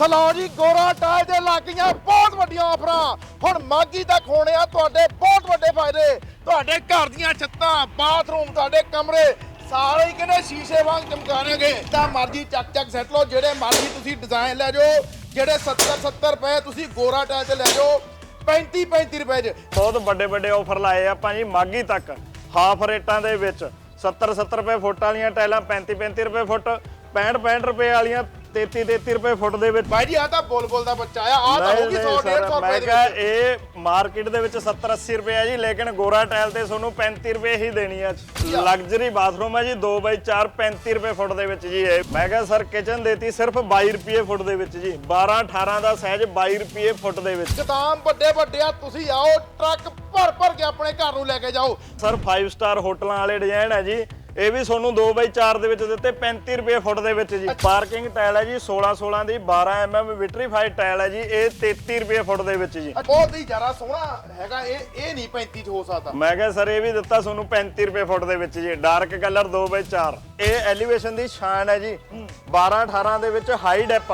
Slow ਜੀ, ਗੋਰਾ tile ਦੇ ਲੱਗੀਆਂ ਬਹੁਤ ਵੱਡੀਆਂ ਆਫਰਾਂ। ਹੁਣ ਮਾਗੀ ਤੱਕ ਹੋਣੇ ਆ ਤੁਹਾਡੇ, ਬਹੁਤ ਵੱਡੇ ਫਾਇਦੇ। ਤੁਹਾਡੇ ਘਰ ਦੀਆਂ ਛੱਤਾਂ, ਬਾਥਰੂਮ, ਤੁਹਾਡੇ ਕਮਰੇ, ਸਾਰੇ ਹੀ ਕਹਿੰਦੇ ਸ਼ੀਸ਼ੇ ਵਾਂਗ ਚਮਕਾਣਗੇ? ਤਾਂ ਮਰਜ਼ੀ ਚੱਕ ਚੱਕ ਸੈੱਟ ਲਓ, ਜਿਹੜੇ ਮਰਜ਼ੀ ਤੁਸੀਂ ਡਿਜ਼ਾਈਨ ਲੈ ਜਾਓ, ਜਿਹੜੇ 70 70 ਰੁਪਏ ਤੁਸੀਂ ਗੋਰਾ ਟਾਇਲ ਤੇ ਲੈ ਜਾਓ 35 35 ਰੁਪਏ 'ਚ। ਬਹੁਤ ਵੱਡੇ ਵੱਡੇ ਆਫਰ ਲਾਏ ਆ ਆਪਾਂ ਜੀ ਮਾਗੀ ਤੱਕ। ਹਾਫ ਰੇਟਾਂ ਦੇ ਵਿੱਚ 70 70 ਰੁਪਏ ਫੁੱਟ ਵਾਲੀਆਂ ਟਾਈਲਾਂ 35 35 ਰੁਪਏ ਫੁੱਟ 65 65 ਰੁਪਏ ਵਾਲੀਆਂ 33 33 ਰੁਪਏ ਫੁੱਟ ਦੇ ਵਿੱਚ। ਭਾਈ ਜੀ ਆ ਤਾਂ ਬੁਲਬੁਲ ਦਾ ਬੱਚਾ ਆ। ਆ ਤਾਂ ਹੋਊਗੀ 100 ਨਹੀਂ ਸਰ, 150 ਮੈਂ ਰੁਪਏ ਦੇ ਕਿਹਾ ਵਿੱਚ। ਇਹ ਮਾਰਕੀਟ ਦੇ ਵਿੱਚ 70 80 ਰੁਪਏ ਆ ਜੀ ਲੇਕਿਨ ਗੋਰਾ ਟਾਇਲ ਤੇ ਤੁਹਾਨੂੰ 35 ਰੁਪਏ ਹੀ ਦੇਣੀ ਆ। ਲਗਜ਼ਰੀ ਬਾਥਰੂਮ ਹੈ ਜੀ 2x4 35 ਰੁਪਏ ਫੁੱਟ ਦੇ ਵਿੱਚ ਜੀ ਇਹ। ਮੈਂ ਕਿਹਾ ਸਰ ਕਿਚਨ ਦੇਤੀ ਸਿਰਫ 22 ਰੁਪਏ ਫੁੱਟ ਦੇ ਵਿੱਚ ਜੀ। 12 18 ਦਾ ਸਾਈਜ਼ 22 ਰੁਪਏ ਫੁੱਟ ਦੇ ਵਿੱਚ। ਗਦਾਮ ਵੱਡੇ ਵੱਡੇ ਆ ਤੁਸੀਂ ਆਓ ਟਰੱਕ ਭਰ ਭਰ ਕੇ ਆਪਣੇ ਘਰ ਨੂੰ ਲੈ ਕੇ ਜਾਓ। ਸਰ 5 ਸਟਾਰ ਹੋਟਲਾਂ ਵਾਲੇ ਡਿਜ਼ਾਈਨ ਹੈ ਜੀ। ਇਹ ਵੀ ਤੁਹਾਨੂੰ 2x4 ਦੇ ਵਿੱਚ ਦਿੱਤੇ 35 ਰੁਪਏ ਫੁੱਟ ਦੇ ਵਿੱਚ ਜੀ। ਪਾਰਕਿੰਗ ਟਾਇਲ ਹੈ ਜੀ 16 16 ਦੀ 12 mm ਵਿਟਰੀਫਾਈਡ ਟਾਇਲ ਹੈ ਜੀ ਇਹ 33 ਰੁਪਏ ਫੁੱਟ ਦੇ ਵਿੱਚ ਜੀ। ਬਹੁਤ ਹੀ ਜ਼ਿਆਦਾ ਸੋਹਣਾ ਹੈਗਾ ਇਹ ਇਹ ਨਹੀਂ 35 ਚ ਹੋ ਸਕਦਾ। ਮੈਂ ਕਿਹਾ ਸਰ ਇਹ ਵੀ ਦਿੱਤਾ ਤੁਹਾਨੂੰ 35 ਰੁਪਏ ਫੁੱਟ ਦੇ ਵਿੱਚ ਜੀ। ਡਾਰਕ ਕਲਰ 2x4 ਇਹ ਐਲੀਵੇਸ਼ਨ ਦੀ ਸ਼ਾਨ ਹੈ ਜੀ। 12 18 ਦੇ ਵਿੱਚ ਹਾਈ ਡੈਪ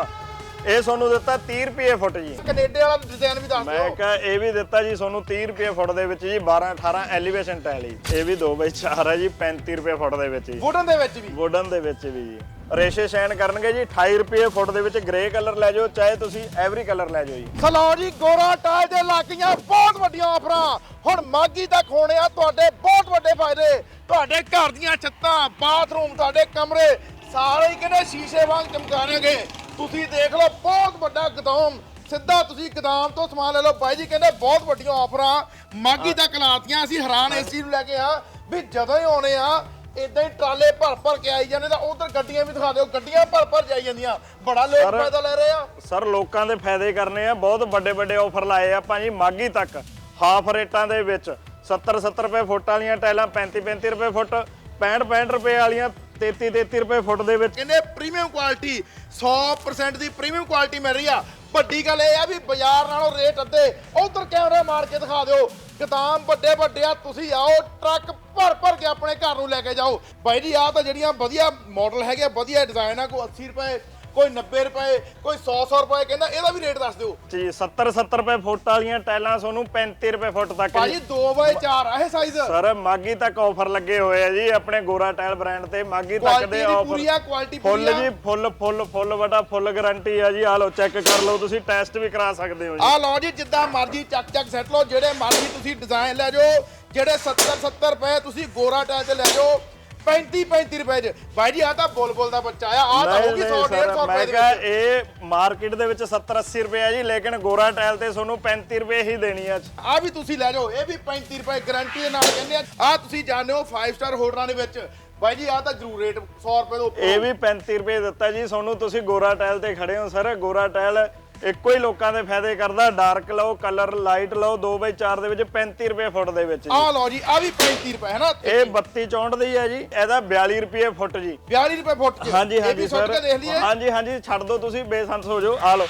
ਇਹ ਤੁਹਾਨੂੰ ਦਿੱਤਾ 30 ਰੁਪਏ ਫੁੱਟ ਜੀ। ਕੈਨੇਡਾ ਵਾਲਾ ਡਿਜ਼ਾਈਨ ਵੀ ਦੱਸ ਮੈਂ ਦਿਓ। ਕਿਹਾ ਇਹ ਵੀ ਦਿੱਤਾ ਜੀ ਤੁਹਾਨੂੰ 30 ਰੁਪਏ ਫੁੱਟ ਦੇ ਵਿੱਚ ਜੀ 12 18 ਐਲੀਵੇਸ਼ਨ ਟਾਇਲ ਜੀ। ਇਹ ਵੀ 2x4 ਹੈ ਜੀ 35 ਰੁਪਏ ਫੁੱਟ ਦੇ ਵਿੱਚ ਜੀ। ਵੁਡਨ ਦੇ ਵਿੱਚ ਵੀ। ਵੁਡਨ ਦੇ ਵਿੱਚ ਵੀ ਜੀ। ਰੇਸ਼ੇ ਸ਼ਾਈਨ ਕਰਨਗੇ ਜੀ 28 ਰੁਪਏ ਫੁੱਟ ਦੇ ਵਿੱਚ ਗ੍ਰੇ ਕਲਰ ਲੈ ਜਾਓ ਚਾਹੇ ਤੁਸੀਂ ਐਵਰੀ ਕਲਰ ਲੈ ਜਾਓ ਜੀ। ਸਲੋ ਜੀ ਗੋਰਾ ਟਾਇਲ ਦੇ ਲੱਗੀਆਂ ਬਹੁਤ ਵੱਡੀਆਂ ਆਫਰਾਂ। ਹੁਣ ਮਾਗੀ ਤੱਕ ਹੋਣੇ ਆ ਤੁਹਾਡੇ ਬਹੁਤ ਵੱਡੇ ਫਾਇਦੇ। ਤੁਹਾਡੇ ਘਰ ਦੀਆਂ ਛੱਤਾਂ ਬਾਥਰੂਮ ਤੁਹਾਡੇ ਕਮਰੇ ਸਾਰੇ ਹੀ ਕਹਿੰਦੇ ਸ਼ੀਸ਼ੇ ਵਾਂਗ ਚਮਕਾਣਗੇ ਤੁਸੀਂ ਦੇਖ ਲਓ ਬਹੁਤ ਵੱਡਾ ਗਦਾਮ ਸਿੱਧਾ ਤੁਸੀਂ ਗਦਾਮ ਤੋਂ ਸਮਾਨ ਲੈ ਲਓ। ਬਾਈ ਜੀ ਕਹਿੰਦੇ ਬਹੁਤ ਵੱਡੀਆਂ ਆਫਰਾਂ। ਮਾਗੀ ਤੱਕ ਲਾਤੀਆਂ ਅਸੀਂ ਹੈਰਾਨ ਇਸ ਚੀਜ਼ ਨੂੰ ਲੈ ਕੇ ਆ ਵੀ ਜਦੋਂ ਹੀ ਆਉਣੇ ਆ ਇਦਾਂ ਹੀ ਟਰਾਲੇ ਭਰ ਭਰ ਕੇ ਆਈ ਜਾਂਦੇ ਤਾਂ ਉਧਰ ਗੱਡੀਆਂ ਵੀ ਦਿਖਾ ਦਿਓ ਗੱਡੀਆਂ ਭਰ ਭਰ ਜਾਈ ਜਾਂਦੀਆਂ। ਬੜਾ ਲੋਕ ਸਰ- ਫਾਇਦਾ ਲੈ ਰਹੇ ਆ। ਸਰ ਲੋਕਾਂ ਦੇ ਫਾਇਦੇ ਕਰਨੇ ਆ। ਬਹੁਤ ਵੱਡੇ ਵੱਡੇ ਆਫਰ ਲਾਏ ਆ ਆਪਾਂ ਜੀ ਮਾਗੀ ਤੱਕ। ਹਾਫ ਰੇਟਾਂ ਦੇ ਵਿੱਚ 70 70 ਰੁਪਏ ਫੁੱਟ ਵਾਲੀਆਂ ਟਾਈਲਾਂ 35 35 ਰੁਪਏ ਫੁੱਟ 65 65 ਰੁਪਏ ਵਾਲੀਆਂ 33 33 ਰੁਪਏ ਫੁੱਟ ਦੇ ਵਿੱਚ। ਕਹਿੰਦੇ ਪ੍ਰੀਮੀਅਮ ਕੁਆਲਿਟੀ 100% ਦੀ ਪ੍ਰੀਮੀਅਮ ਕੁਆਲਿਟੀ ਮਿਲ ਰਹੀ ਆ। ਵੱਡੀ ਗੱਲ ਇਹ ਆ ਵੀ ਬਾਜ਼ਾਰ ਨਾਲੋਂ ਰੇਟ ਅੱਧੇ। ਉਧਰ ਕੈਮਰਾ ਮਾਰ ਕੇ ਦਿਖਾ ਦਿਓ। ਗਦਾਮ ਵੱਡੇ ਵੱਡੇ ਆ ਤੁਸੀਂ ਆਓ ਟਰੱਕ ਭਰ ਭਰ ਕੇ ਆਪਣੇ ਘਰ ਨੂੰ ਲੈ ਕੇ ਜਾਓ। ਬਾਈ ਜੀ ਆ ਤਾਂ ਜਿਹੜੀਆਂ ਵਧੀਆ ਮਾਡਲ ਹੈਗੇ ਆ, ਵਧੀਆ ਡਿਜ਼ਾਈਨ ਆ ਕੋਈ 80 ਰੁਪਏ ਕੋਈ 90 ਰੁਪਏ ਕੋਈ 100 100 ਰੁਪਏ ਕਹਿੰਦਾ ਇਹਦਾ ਵੀ ਰੇਟ ਦੱਸ ਦਿਓ। ਜੀ 70 70 ਰੁਪਏ ਫੁੱਟ ਵਾਲੀਆਂ ਟਾਈਲਾਂ ਤੁਹਾਨੂੰ 35 ਰੁਪਏ ਫੁੱਟ ਤੱਕ। ਭਾਜੀ 2x4 ਆ ਇਹ ਸਾਈਜ਼ ਸਰ ਮਾਗੀ ਤੱਕ ਆਫਰ ਲੱਗੇ ਹੋਏ ਆ ਜੀ ਆਪਣੇ ਗੋਰਾ ਟਾਇਲ ਬ੍ਰਾਂਡ ਤੇ ਮਾਗੀ ਤੱਕ ਦੇ ਆਫਰ ਪੂਰੀ ਆ ਕੁਆਲਿਟੀ ਫੁੱਲ ਜੀ ਫੁੱਲ ਫੁੱਲ ਫੁੱਲ ਵਟਾ ਫੁੱਲ ਗਾਰੰਟੀ ਆ ਜੀ। ਆ ਲਓ ਚੈੱਕ ਕਰ ਲਓ ਤੁਸੀਂ ਟੈਸਟ ਵੀ ਕਰਾ ਸਕਦੇ ਹੋ ਜੀ। ਆ ਲਓ ਜੀ ਜਿੱਦਾਂ ਮਰਜ਼ੀ ਚੱਕ ਚੱਕ ਸੈੱਟ ਲਓ ਜਿਹੜੇ ਮਰਜ਼ੀ ਤੁਸੀਂ ਡਿਜ਼ਾਈਨ ਲੈ ਜਾਓ ਜਿਹੜੇ 70 70 ਰੁਪਏ ਤੁਸੀਂ ਗੋਰਾ ਟਾਇਲ ਤੇ ਲੈ ਜਾਓ 35 35 ਰੁਪਏ ਚ। ਬਾਈ ਜੀ ਆ ਤਾਂ ਬੁਲਬੁਲ ਦਾ ਬੱਚਾ ਆ। ਆ ਤਾਂ ਹੋਊਗੀ 100 ਨਹੀਂ ਸਰ, 150 ਮੈਂ ਰੁਪਏ ਦੇ ਕਿਹਾ ਵਿੱਚ। ਇਹ ਮਾਰਕੀਟ ਦੇ ਵਿੱਚ 70 80 ਰੁਪਏ ਆ ਜੀ ਲੇਕਿਨ ਗੋਰਾ ਟਾਇਲ ਤੇ ਤੁਹਾਨੂੰ 35 ਰੁਪਏ ਹੀ ਦੇਣੀ ਆ। ਆ ਵੀ ਤੁਸੀਂ ਲੈ ਜਾਓ ਇਹ ਵੀ 35 ਰੁਪਏ ਗਾਰੰਟੀ ਦੇ ਨਾਲ ਕਹਿੰਦੇ ਆ। ਆ ਤੁਸੀਂ ਜਾਣਦੇ ਹੋ 5 ਸਟਾਰ ਹੋਟਲਾਂ ਦੇ ਵਿੱਚ। ਬਾਈ ਜੀ ਆ ਤਾਂ ਜ਼ਰੂਰ ਰੇਟ 100 ਰੁਪਏ ਤੋਂ ਉੱਪਰ। ਇਹ ਵੀ 35 ਰੁਪਏ ਦਿੱਤਾ ਜੀ ਤੁਹਾਨੂੰ ਤੁਸੀਂ ਗੋਰਾ ਟਾਇਲ ਤੇ ਖੜੇ ਹੋ ਸਰ। ਗੋਰਾ ਟਾਇਲ ਇੱਕੋ ਹੀ ਲੋਕਾਂ ਦੇ ਫਾਇਦੇ ਕਰਦਾ ਡਾਰਕ ਲਓ ਕਲਰ ਲਾਈਟ ਲਓ 2x4 ਦੇ ਵਿੱਚ 35 ਰੁਪਏ ਫੁੱਟ ਦੇ ਵਿੱਚ ਜੀ। ਆ ਲਓ ਜੀ ਆ ਵੀ 35 ਰੁਪਏ ਹੈ ਨਾ? ਇਹ 32 64 ਦੀ ਹੈ ਜੀ ਇਹਦਾ 42 ਰੁਪਏ ਫੁੱਟ ਜੀ। 42 ਰੁਪਏ ਫੁੱਟ ਚ? ਹਾਂਜੀ ਹਾਂਜੀ ਸਰ ਹਾਂਜੀ ਹਾਂਜੀ ਛੱਡ ਦਿਓ ਤੁਸੀਂ ਬੇਸੰਸ ਹੋ ਜਾਓ ਆ ਲਓ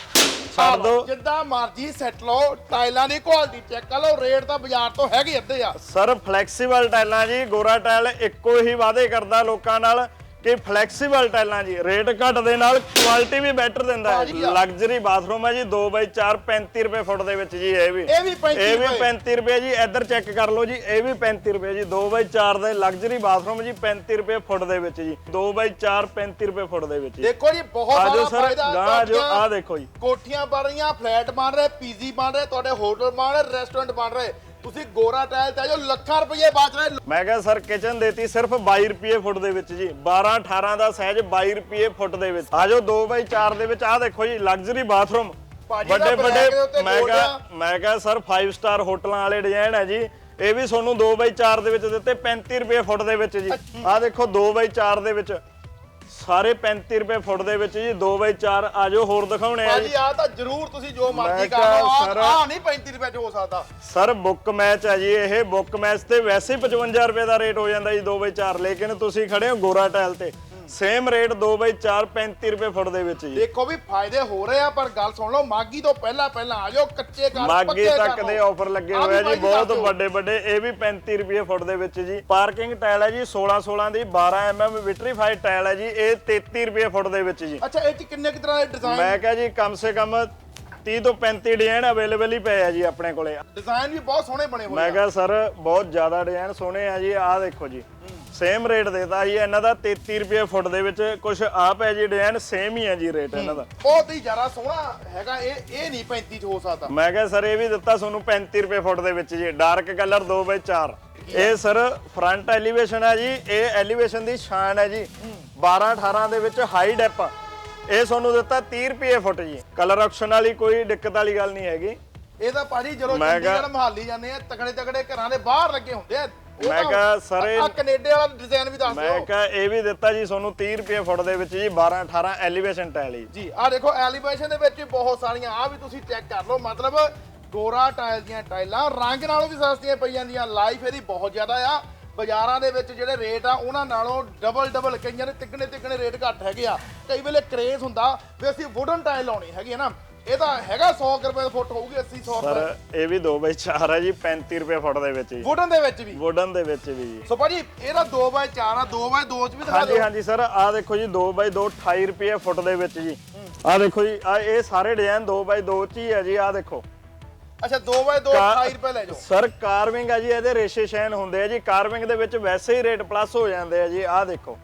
ਛੱਡ ਦਿਓ ਜਿੱਦਾਂ ਮਰਜ਼ੀ ਸੈੱਟ ਲਓ ਟਾਈਲਾਂ ਦੀ ਕੁਆਲਿਟੀ ਚੈੱਕ ਕਰ ਲਓ ਰੇਟ ਤਾਂ ਬਾਜ਼ਾਰ ਤੋਂ ਹੈਗੇ ਅੱਧੇ ਆ। ਸਰ ਫਲੈਕਸੀਬਲ ਟਾਈਲਾਂ ਜੀ ਗੋਰਾ ਟਾਇਲ ਇੱਕੋ ਹੀ ਵਾਅਦੇ ਕਰਦਾ ਲੋਕਾਂ ਨਾਲ। ਕਿ ਫਲੈਕਸੀਬਲ ਟਾਈਲਾਂ ਜੀ ਰੇਟ ਘੱਟ ਦੇ ਨਾਲ ਕੁਆਲਿਟੀ ਵੀ ਬੈਟਰ ਦਿੰਦਾ ਹੈ। ਆ। ਲਗਜ਼ਰੀ ਬਾਥਰੂਮ ਹੈ ਜੀ 2x4 35 ਰੁਪਏ ਫੁੱਟ ਦੇ ਵਿੱਚ ਜੀ ਇਹ ਵੀ। ਇਹ ਵੀ 35 ਇਹ ਵੀ ਰੁਪਏ। 35 ਰੁਪਏ ਜੀ ਇੱਧਰ ਚੈੱਕ ਕਰ ਲਓ ਜੀ ਇਹ ਵੀ 35 ਰੁਪਏ ਜੀ 2x4 ਦੇ ਲਗਜ਼ਰੀ ਬਾਥਰੂਮ ਜੀ 35 ਰੁਪਏ ਫੁੱਟ ਦੇ ਵਿੱਚ ਜੀ। 2x4 35 ਰੁਪਏ ਫੁੱਟ ਦੇ ਵਿੱਚ ਜੀ। ਦੇਖੋ ਜੀ ਬਹੁਤ ਸਾਰਾ ਸਰ ਫਾਇਦਾ ਆਜੋ ਤੁਹਾਡੀਆਂ ਆ ਦੇਖੋ ਜੀ। ਕੋਠੀਆਂ ਬਣ ਰਹੀਆਂ ਫਲੈਟ ਬਣ ਰਹੇ ਪੀਜੀ ਬਣ ਰਹੇ ਤੁਹਾਡੇ ਹੋਟਲ ਬਣ ਰਹੇ ਰੈਸਟੋਰੈਂਟ ਬਣ ਰਹੇ। ਤੁਸੀਂ ਗੋਰਾ ਟਾਇਲ ਤੇ ਆਜੋ ਲੱਖਾਂ ਰੁਪਏ ਬਚ ਰਹੇ। ਮੈਂ ਕਿਹਾ ਸਰ ਕਿਚਨ ਦੇਤੀ ਸਿਰਫ 22 ਰੁਪਏ ਫੁੱਟ ਦੇ ਵਿੱਚ ਜੀ। 12 18 ਦਾ ਸਾਈਜ਼ 22 ਰੁਪਏ ਫੁੱਟ ਦੇ ਵਿੱਚ। ਆਜੋ 2x4 ਦੇ ਵਿੱਚ। ਆ ਦੇਖੋ ਜੀ ਲਗਜ਼ਰੀ ਬਾਥਰੂਮ ਭਾਜੀ ਦਾ ਵੱਡੇ black ਦੇ ਉੱਤੇ ਵੱਡੇ ਮੈਂ ਕਿਹਾ ਆ। ਮੈਂ ਕਿਹਾ ਸਰ 5 ਸਟਾਰ ਹੋਟਲਾਂ ਵਾਲੇ ਡਿਜ਼ਾਈਨ ਹੈ ਜੀ। ਇਹ ਵੀ ਤੁਹਾਨੂੰ 2x4 ਦੇ ਵਿੱਚ ਦਿੱਤੇ 35 ਰੁਪਏ ਫੁੱਟ ਦੇ ਵਿੱਚ ਜੀ। ਆ ਦੇਖੋ 2x4 ਦੇ ਵਿੱਚ। ਸਾਰੇ 35 ਰੁਪਏ ਫੁੱਟ ਦੇ ਵਿੱਚ ਜੀ 2x4 ਆਜੋ ਹੋਰ ਦਿਖਾਉਣੇ ਆ ਭਾਜੀ ਜੀ। ਆ ਤਾਂ ਜ਼ਰੂਰ ਤੁਸੀਂ ਜੋ ਮਰਜ਼ੀ ਕਰ ਸਰ- ਆ ਆ ਨਹੀਂ 35 ਰੁਪਏ ਚ ਹੋ ਸਕਦਾ। ਸਰ ਬੁੱਕ ਮੈਚ ਹੈ ਜੀ ਇਹ ਬੁੱਕ ਮੈਚ ਤੇ ਵੈਸੇ ਹੀ 55 ਰੁਪਏ ਦਾ ਰੇਟ ਹੋ ਜਾਂਦਾ ਜੀ 2x4 ਲੇਕਿਨ ਤੁਸੀਂ ਖੜੇ ਹੋ ਗੋਰਾ ਟਾਇਲ ਤੇ। ਸੇਮ ਰੇਟ 2x4 35 ਰੁਪਏ ਫੁੱਟ ਦੇ ਵਿੱਚ ਜੀ। ਦੇਖੋ ਵੀ ਫਾਇਦੇ ਹੋ ਰਹੇ ਆ ਪਰ ਗੱਲ ਸੁਣ ਲਓ ਮਾਗੀ ਤੋਂ ਪਹਿਲਾਂ ਪਹਿਲਾਂ ਆ ਜਾਓ ਕੱਚੇ ਘਰ ਮਾਗੀ ਤੱਕ ਦੇ। ਆਫਰ ਲੱਗੇ ਹੋਏ ਆ ਜੀ ਬਾਈ ਬਹੁਤ। ਵੱਡੇ ਵੱਡੇ ਇਹ ਵੀ 35 ਰੁਪਏ ਫੁੱਟ ਦੇ ਵਿੱਚ ਜੀ। ਪਾਰਕਿੰਗ ਟਾਇਲ ਹੈ ਜੀ 16 16 ਦੀ 12 mm ਵਿਟਰੀਫਾਈਡ ਟਾਇਲ ਹੈ ਜੀ ਇਹ 33 ਰੁਪਏ ਫੁੱਟ ਦੇ ਵਿੱਚ ਜੀ। ਅੱਛਾ ਇਹ ਚ ਕਿੰਨੇ ਕਿ ਤਰ੍ਹਾਂ ਦੇ ਡਿਜ਼ਾਈਨ ਮੈਂ ਕਿਹਾ ਜੀ ਕਮ ਸੇ ਕਮ 30 ਤੋਂ 35 ਡਿਜ਼ਾਈਨ ਅਵੇਲੇਬਲ ਹੀ ਪਏ ਆ ਜੀ ਆਪਣੇ ਕੋਲੇ। ਡਿਜ਼ਾਈਨ ਵੀ ਬਹੁਤ ਸੋਹਣੇ ਬਣੇ ਹੋਏ ਮੈਂ ਆ। ਕਿਹਾ ਸਰ ਬਹੁਤ ਜ਼ਿਆਦਾ ਡਿਜ਼ਾਈਨ ਸੋਹਣੇ ਆ ਜੀ ਆਹ ਦੇਖੋ ਜੀ। ਸੇਮ ਰੇਟ ਦੇਤਾ ਜੀ ਇਹਨਾਂ ਦਾ 33 ਰੁਪਏ ਫੁੱਟ ਦੇ ਵਿੱਚ ਕੁਝ ਆਪ ਹੈ ਜੀ ਡਿਜ਼ਾਈਨ ਸੇਮ ਹੀ ਹੈ ਜੀ ਰੇਟ ਇਹਨਾਂ ਦਾ। ਬਹੁਤ ਹੀ ਜ਼ਿਆਦਾ ਸੋਹਣਾ ਹੈਗਾ ਇਹ ਇਹ ਨਹੀਂ 35 ਚ ਹੋ ਸਕਦਾ। ਮੈਂ ਕਿਹਾ ਸਰ ਇਹ ਵੀ ਦਿੱਤਾ ਤੁਹਾਨੂੰ 35 ਰੁਪਏ ਫੁੱਟ ਦੇ ਵਿੱਚ ਜੀ ਡਾਰਕ ਕਲਰ 2x4 ਇਹ ਸਰ ਫਰੰਟ ਐਲੀਵੇਸ਼ਨ ਹੈ ਜੀ ਇਹ ਐਲੀਵੇਸ਼ਨ ਦੀ ਸ਼ਾਨ ਹੈ ਜੀ। 12 18 ਦੇ ਵਿੱਚ ਹਾਈ ਡੈਪ ਇਹ ਤੁਹਾਨੂੰ ਦਿੱਤਾ 30 ਰੁਪਏ ਫੁੱਟ ਜੀ। ਕਲਰ ਆਪਸ਼ਨ ਵਾਲੀ ਕੋਈ ਦਿੱਕਤ ਵਾਲੀ ਗੱਲ ਨਹੀਂ ਹੈਗੀ। ਇਹ ਤਾਂ ਭਾਜੀ ਜਦੋਂ ਚੰਡੀਗੜ੍ਹ ਮਹਾਲੀ ਜਾਂਦੇ ਆ ਤਕੜੇ ਤਕੜੇ ਘਰਾਂ ਦੇ ਬਾਹਰ ਲੱਗੇ ਹੁੰਦੇ ਆ ਮੈਂ ਕਿਹਾ ਸਰ ਇਹ- ਆਹ ਕੈਨੇਡਾ ਵਾਲਾ ਡਿਜ਼ਾਈਨ ਵੀ ਦੱਸ ਮੈਂ ਦਿਓ। ਕਿਹਾ ਇਹ ਵੀ ਦਿੱਤਾ ਜੀ ਤੁਹਾਨੂੰ 30 ਰੁਪਏ ਫੁੱਟ ਦੇ ਵਿੱਚ ਜੀ 12 18 ਐਲੀਵੇਸ਼ਨ ਟਾਇਲ ਜੀ। ਜੀ ਆ ਦੇਖੋ ਐਲੀਵੇਸ਼ਨ ਦੇ ਵਿੱਚ ਵੀ ਬਹੁਤ ਸਾਰੀਆਂ ਆ ਵੀ ਤੁਸੀਂ ਚੈੱਕ ਕਰ ਲਓ। ਮਤਲਬ ਗੋਰਾ ਟਾਇਲ ਦੀਆਂ ਟਾਈਲਾਂ ਰੰਗ ਨਾਲੋਂ ਵੀ ਸਸਤੀਆਂ ਪਈ ਜਾਂਦੀਆਂ ਲਾਈਫ ਇਹਦੀ ਬਹੁਤ ਜ਼ਿਆਦਾ ਆ। ਬਾਜ਼ਾਰਾਂ ਦੇ ਵਿੱਚ ਜਿਹੜੇ ਰੇਟ ਆ ਉਹਨਾਂ ਨਾਲੋਂ ਡਬਲ ਡਬਲ ਕਈਆਂ ਦੇ ਤਿੱਗਣੇ ਤਿੱਗਣੇ ਰੇਟ ਘੱਟ ਹੈਗੇ ਆ। ਕਈ ਵੇਲੇ ਕਰੇਜ਼ ਹੁੰਦਾ ਵੀ ਅਸੀਂ ਵੁਡਨ ਟਾਇਲ ਲਾਉਣੀ ਹੈਗੀ ਹੈ ਨਾ। ਇਹ ਤਾਂ ਹੈਗਾ 100 ਕੁ ਰੁਪਏ ਦਾ ਫੁੱਟ ਹੋਊਗੀ 80 100 ਸਰ ਇਹ ਵੀ 2x4 ਹੈ ਜੀ 35 ਰੁਪਏ ਫੁੱਟ ਦੇ ਵਿੱਚ ਜੀ। ਵੁਡਨ ਦੇ ਵਿੱਚ ਵੀ? ਵੁਡਨ ਦੇ ਵਿੱਚ ਵੀ ਜੀ। ਸੋ ਭਾਜੀ ਇਹਦਾ 2x4 ਆ 2x2 ਚ ਵੀ ਦਿਖਾ ਹਾਂਜੀ ਦਿਓ। ਹਾਂਜੀ ਸਰ ਆਹ ਦੇਖੋ ਜੀ 2x2 28 ਰੁਪਏ ਫੁੱਟ ਦੇ ਵਿੱਚ ਜੀ। ਆਹ ਦੇਖੋ ਜੀ ਆ ਇਹ ਸਾਰੇ ਡਿਜ਼ਾਈਨ 2x2 ਚ ਹੀ ਹੈ ਜੀ ਆਹ ਦੇਖੋ। ਅੱਛਾ 2x2 ਕਾ- 28 ਰੁਪਏ ਲੈ ਜਾਓ। ਸਰ ਕਾਰਵਿੰਗ ਆ ਜੀ ਇਹਦੇ ਰੇਸ਼ੇ ਸ਼ੈਨ ਹੁੰਦੇ ਆ ਜੀ। ਕਾਰਵਿੰਗ ਦੇ ਵਿੱਚ ਵੈਸੇ ਹੀ ਰੇਟ ਪਲੱਸ ਹੋ ਜਾਂਦੇ ਆ ਜੀ ਆਹ ਦੇਖੋ।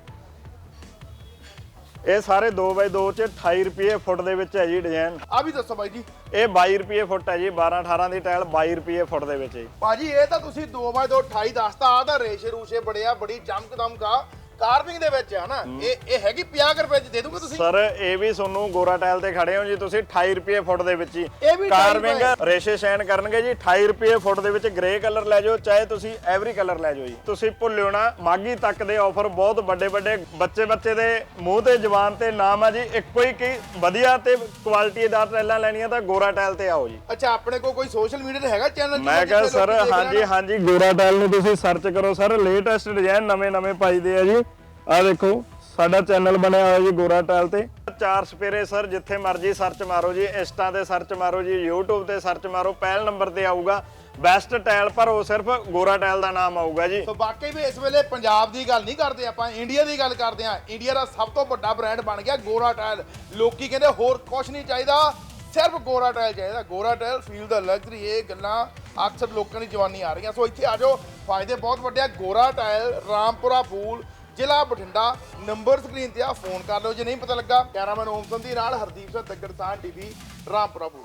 ਇਹ ਸਾਰੇ 2x2 ਚ 28 ਰੁਪਏ ਫੁੱਟ ਦੇ ਵਿੱਚ ਹੈ ਜੀ ਡਿਜ਼ਾਈਨ ਆ ਵੀ ਦੱਸੋ ਬਾਈ ਜੀ। ਇਹ 22 ਰੁਪਏ ਫੁੱਟ ਹੈ ਜੀ 12 18 ਦੀ ਟਾਇਲ 22 ਰੁਪਏ ਫੁੱਟ ਦੇ ਵਿੱਚ ਜੀ। ਭਾਜੀ ਇਹ ਤਾਂ ਤੁਸੀਂ 2x2 28 ਦੱਸਤਾ ਆ ਤਾਂ ਰੇਸ਼ੇ ਰੂਸ਼ੇ ਬੜੇ ਆ ਬੜੀ ਚਮਕ ਦਮਕਾ ਕਾਰਵਿੰਗ ਦੇ ਵਿੱਚ ਆ ਨਾ ਇਹ ਇਹ ਹੈਗੀ 50 ਰੁਪਏ ਚ ਦੇ ਦੂਗੇ ਤੁਸੀਂ? ਸਰ ਇਹ ਵੀ ਤੁਹਾਨੂੰ ਗੋਰਾ ਟਾਇਲ ਤੇ ਖੜੇ ਹੋ ਜੀ ਤੁਸੀਂ 28 ਰੁਪਏ ਫੁੱਟ ਦੇ ਵਿੱਚ ਹੀ ਇਹ ਵੀ 28 ਕਾਰਵਿੰਗ। ਰੇਸ਼ੇ ਸ਼ੈਨ ਕਰਨਗੇ ਜੀ 28 ਰੁਪਏ ਫੁੱਟ ਦੇ ਵਿੱਚ ਗ੍ਰੇ ਕਲਰ ਲੈ ਜਾਓ ਚਾਹੇ ਤੁਸੀਂ ਐਵਰੀ ਕਲਰ ਲੈ ਜਾਓ ਜੀ। ਤੁਸੀਂ ਭੁੱਲਿਓ ਨਾ ਮਾਗੀ ਤੱਕ ਦੇ ਆਫਰ ਬਹੁਤ ਵੱਡੇ ਵੱਡੇ ਬੱਚੇ ਬੱਚੇ ਦੇ ਮੂੰਹ ਤੇ ਜ਼ੁਬਾਨ ਤੇ ਨਾਮ ਆ ਜੀ ਇੱਕੋ ਹੀ ਕੀ ਵਧੀਆ ਤੇ ਕੁਆਲਿਟੀਦਾਰ ਟਾਈਲਾਂ ਲੈਣੀਆਂ ਤਾਂ ਗੋਰਾ ਟਾਇਲ ਤੇ ਆਓ ਜੀ। ਅੱਛਾ ਆਪਣੇ ਕੋਲ ਕੋਈ ਸੋਸ਼ਲ ਮੀਡੀਆ ਤੇ ਹੈਗਾ ਚੈਨਲ ਮੈਂ ਕਿਹਾ ਸਰ ਹਾਂਜੀ ਹਾਂਜੀ ਗੋਰਾ ਟਾਇਲ ਨੂੰ ਤੁਸੀਂ ਸਰਚ ਕਰੋ ਸਰ ਲੇਟੈਸਟ ਡਿਜ਼ਾਈਨ ਨਵੇਂ ਨਵੇਂ ਪਾਈਦੇ ਆ ਜੀ। ਆਹ ਦੇਖੋ ਸਾਡਾ ਚੈਨਲ ਬਣਿਆ ਹੋਇਆ ਜੀ ਗੋਰਾ ਟਾਇਲ ਤੇ। ਚਾਰ ਸਪੇਰੇ ਸਰ ਜਿੱਥੇ ਮਰਜ਼ੀ ਸਰਚ ਮਾਰੋ ਜੀ ਇੰਸਟਾ ਤੇ ਸਰਚ ਮਾਰੋ ਜੀ YouTube ਤੇ ਸਰਚ ਮਾਰੋ ਪਹਿਲ ਨੰਬਰ ਤੇ ਆਊਗਾ। ਬੈਸਟ ਟਾਇਲ ਪਰ ਉਹ ਸਿਰਫ ਗੋਰਾ ਟਾਇਲ ਦਾ ਨਾਮ ਆਊਗਾ ਜੀ। ਸੋ ਵਾਕਈ ਵੀ ਇਸ ਵੇਲੇ ਪੰਜਾਬ ਦੀ ਗੱਲ ਨਹੀਂ ਕਰਦੇ ਆਪਾਂ ਇੰਡੀਆ ਦੀ ਗੱਲ ਕਰਦੇ ਆ ਇੰਡੀਆ ਦਾ ਸਭ ਤੋਂ ਵੱਡਾ ਬ੍ਰਾਂਡ ਬਣ ਗਿਆ ਗੋਰਾ ਟਾਇਲ। ਲੋਕੀ ਕਹਿੰਦੇ ਹੋਰ ਕੁਝ ਨਹੀਂ ਚਾਹੀਦਾ ਸਿਰਫ ਗੋਰਾ ਟਾਇਲ ਚਾਹੀਦਾ। ਗੋਰਾ ਟਾਇਲ ਫੀਲ ਦਾ ਲਗਜ਼ਰੀ ਇਹ ਗੱਲਾਂ ਅਕਸਰ ਲੋਕਾਂ ਦੀ ਜਵਾਨੀ ਆ ਰਹੀਆਂ। ਸੋ ਇੱਥੇ ਆ ਜਾਓ ਫਾਇਦੇ ਬਹੁਤ ਵੱਡੇ ਆ। ਗੋਰਾ ਟਾਇਲ ਰਾਮਪੁਰਾ ਫੂਲ ਜ਼ਿਲ੍ਹਾ ਬਠਿੰਡਾ, ਨੰਬਰ ਸਕਰੀਨ ਤੇ ਆ, ਫੋਨ ਕਰ ਲਓ। ਜੇ ਨਹੀਂ ਪਤਾ ਲੱਗਾ, ਕੈਮਰਾਮੈਨ ਓਮ ਸੰਧੀ ਨਾਲ ਹਰਦੀਪ ਸਿੰਘ ਦੱਗੜ ਸਾਹ ਟੀਵੀ, ਰਾਮਪੁਰਾ ਫੂਲ